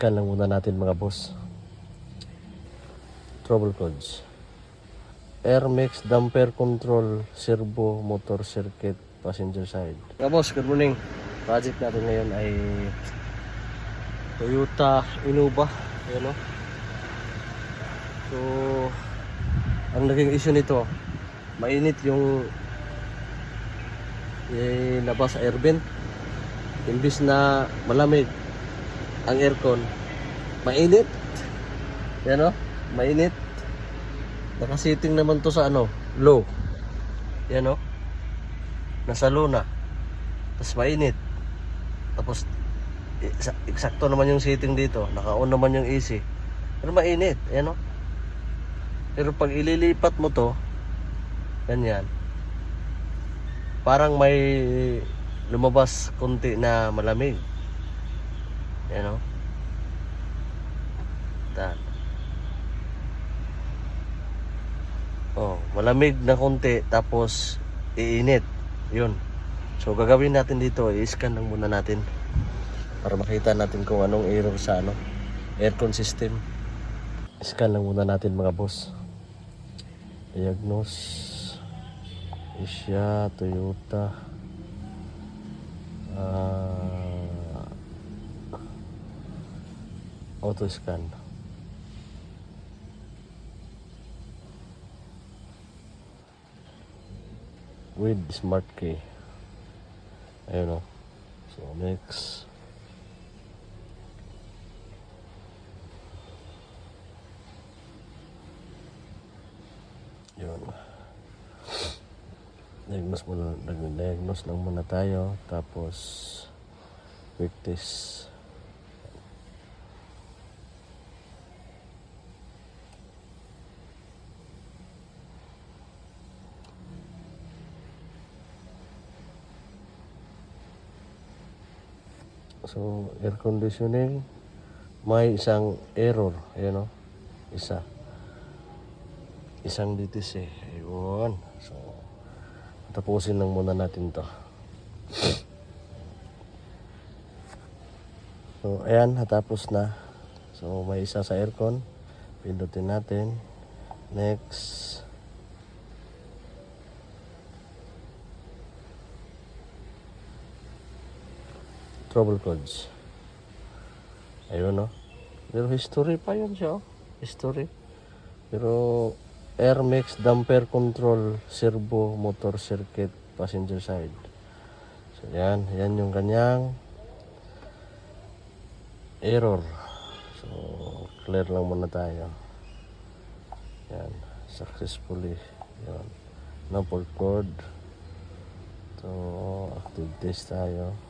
I-scan lang muna natin mga boss. Trouble codes. Air mix, damper control, servo, motor circuit, passenger side. Mga boss, good morning. Project natin ngayon ay Toyota Innova. Ayan o. So, ang naging issue nito, mainit yung yung labas sa air vent. Imbis na malamig ang aircon, mainit. Yan o, mainit. Nakasiting naman to sa ano, low. Yan o. Nasa low na. Tapos mainit. Tapos eksakto naman yung setting dito. Naka-on naman yung AC. Pero mainit. Yan o. Pero pag ililipat mo to, ganyan. Parang may lumabas konti na malamig. Yan o. Tan. Oh, malamig na konti tapos iinit. 'Yun. So gagawin natin dito, i-scan lang muna natin para makita natin kung anong error sa ano, aircon system. Scan lang muna natin mga boss. Diagnose Asia, Toyota. Ah, auto scan. With smart key. Ayun o. So next. Yun. Diagnose muna, diagnose lang muna tayo. Tapos, quick test. So, air conditioning, may isang error. Ayan o. Isa. Isang DTC. Ayun. So, tapusin lang muna natin to. So, ayan. Natapos na. So, may isa sa aircon. Pindutin natin. Next. Trouble codes. Ayun no. Pero history pa yun siya. oh. History. Pero air mix, damper control, servo, motor circuit, passenger side. So yan, yan yung kanyang error. So clear lang muna tayo. Yan, successfully. Yan. Fault code. So active test tayo.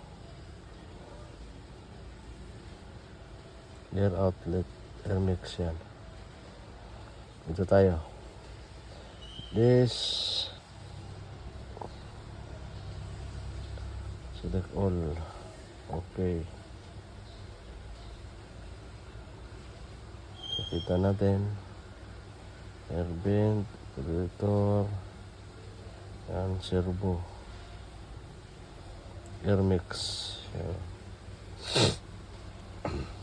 Air outlet, air mix yan. Ito tayo. This select all. Okay. So, kita natin. Air vent, radiator, yan, servo. Air mix. Yan.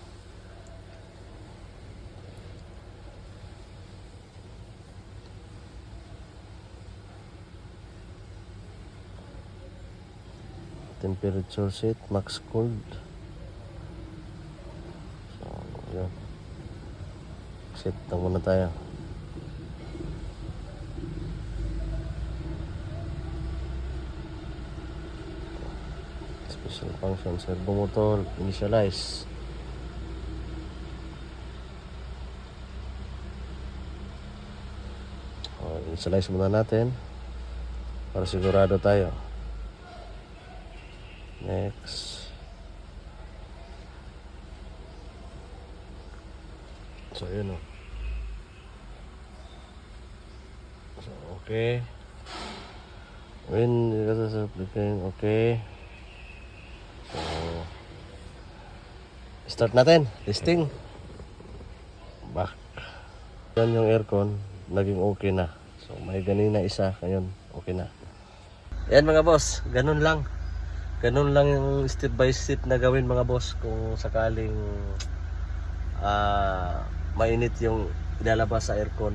temperature set max cold. So set lang muna tayo. Special function servo motor initialize. O, initialize muna natin para sigurado tayo Next. So, yun o. So, okay. When you got applicant, okay. So, start natin. Testing. Back. Yan yung aircon. Naging okay na. So, may ganina isa. Ngayon, okay na. Yan mga boss. Ganun lang. Ganun lang yung step by step na gawin mga boss kung sakaling ah, mainit yung ilalabas sa aircon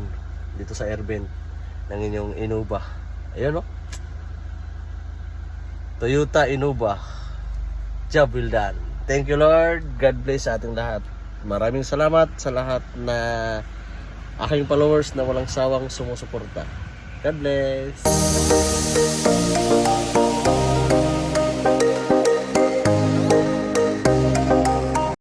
dito sa air vent ng inyong Innova. Ayun no? Toyota Innova. Job well done. Thank you Lord. God bless sa ating lahat. Maraming salamat sa lahat na aking followers na walang sawang sumusuporta. God bless.